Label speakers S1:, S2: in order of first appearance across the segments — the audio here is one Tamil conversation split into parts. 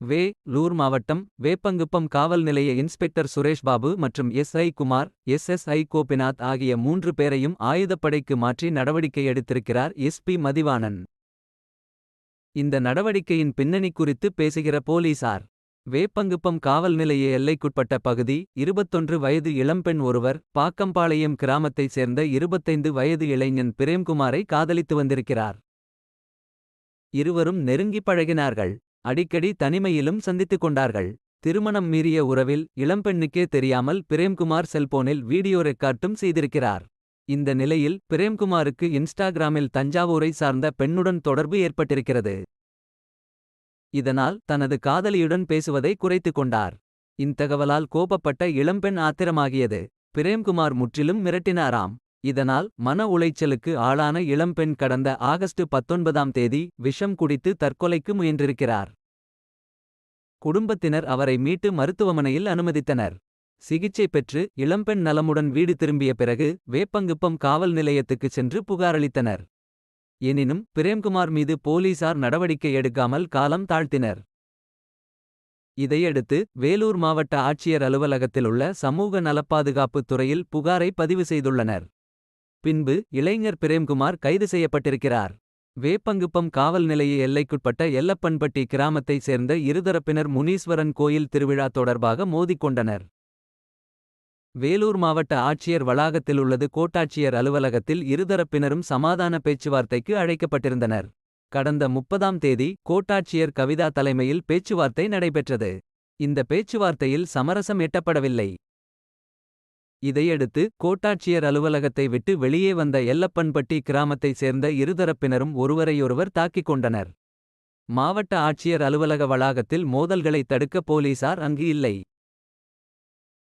S1: வே லூர் மாவட்டம் வேப்பங்குப்பம் காவல் நிலைய இன்ஸ்பெக்டர் சுரேஷ் பாபு மற்றும் S. I. Kumar S. S. I. Gopinath ஆகிய மூன்று பேரையும் ஆயுதப்படைக்கு மாற்றி நடவடிக்கை எடுத்திருக்கிறார் எஸ்பி மதிவாணன். இந்த நடவடிக்கையின் பின்னணி குறித்து பேசுகிற போலீசார் வேப்பங்குப்பம் காவல் நிலைய எல்லைக்குட்பட்ட பகுதி இருபத்தொன்று வயது இளம்பெண் ஒருவர் பாக்கம்பாளையம் கிராமத்தைச் சேர்ந்த இருபத்தைந்து வயது இளைஞன் பிரேம்குமாரை காதலித்து வந்திருக்கிறார். இருவரும் நெருங்கி பழகினார்கள். அடிக்கடி தனிமையிலும் சந்தித்துக் கொண்டார்கள். திருமணம் மீறிய உறவில் இளம்பெண்ணுக்கே தெரியாமல் பிரேம்குமார் செல்போனில் வீடியோ ரெக்கார்டும் செய்திருக்கிறார். இந்த நிலையில் பிரேம்குமாருக்கு இன்ஸ்டாகிராமில் தஞ்சாவூரை சார்ந்த பெண்ணுடன் தொடர்பு ஏற்பட்டிருக்கிறது. இதனால் தனது காதலியுடன் பேசுவதை குறைத்துக் கொண்டார். இத்தகவலால் கோபப்பட்ட இளம்பெண் ஆத்திரமாகியது. பிரேம்குமார் முற்றிலும் மிரட்டினாராம். இதனால் மன உளைச்சலுக்கு ஆளான இளம்பெண் கடந்த ஆகஸ்ட் பத்தொன்பதாம் தேதி விஷம் குடித்து தற்கொலைக்கு முயன்றிருக்கிறார். குடும்பத்தினர் அவரை மீட்டு மருத்துவமனையில் அனுமதித்தனர். சிகிச்சை பெற்று இளம்பெண் நலமுடன் வீடு திரும்பிய பிறகு வேப்பங்குப்பம் காவல் நிலையத்துக்குச் சென்று புகாரளித்தனர். எனினும் பிரேம்குமார் மீது போலீசார் நடவடிக்கை எடுக்காமல் காலம் தாழ்த்தினர். இதையடுத்து வேலூர் மாவட்ட ஆட்சியர் அலுவலகத்திலுள்ள சமூக நலப்பாதுகாப்புத் துறையில் புகாரை பதிவு செய்துள்ளனர். பின்பு இளைஞர் பிரேம்குமார் கைது செய்யப்பட்டிருக்கிறார். வேப்பங்குப்பம் காவல் நிலைய எல்லைக்குட்பட்ட எல்லப்பன்பட்டி கிராமத்தைச் சேர்ந்த இருதரப்பினர் முனீஸ்வரன் கோயில் திருவிழா தொடர்பாக மோதிக்கொண்டனர். வேலூர் மாவட்ட ஆட்சியர் வளாகத்தில் உள்ளது கோட்டாட்சியர் அலுவலகத்தில் இருதரப்பினரும் சமாதான பேச்சுவார்த்தைக்கு அழைக்கப்பட்டிருந்தனர். கடந்த முப்பதாம் தேதி கோட்டாட்சியர் கவிதா தலைமையில் பேச்சுவார்த்தை நடைபெற்றது. இந்த பேச்சுவார்த்தையில் சமரசம் எட்டப்படவில்லை. இதையடுத்து கோட்டாட்சியர் அலுவலகத்தை விட்டு வெளியே வந்த எல்லப்பன்பட்டி கிராமத்தைச் சேர்ந்த இருதரப்பினரும் ஒருவரையொருவர் தாக்கிக் கொண்டனர். மாவட்ட ஆட்சியர் அலுவலக வளாகத்தில் மோதல்களை தடுக்க போலீசார் அங்கு இல்லை.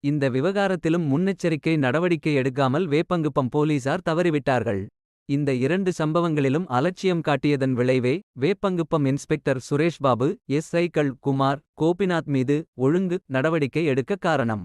S1: இந்த விவகாரத்திலும் முன்னெச்சரிக்கை நடவடிக்கை எடுக்காமல் வேப்பங்குப்பம் போலீசார் தவறிவிட்டார்கள். இந்த இரண்டு சம்பவங்களிலும் அலட்சியம் காட்டியதன் விளைவே வேப்பங்குப்பம் இன்ஸ்பெக்டர் சுரேஷ்பாபு எஸ். ஐக்கள் குமார் கோபிநாத் மீது ஒழுங்கு நடவடிக்கை எடுக்க காரணம்.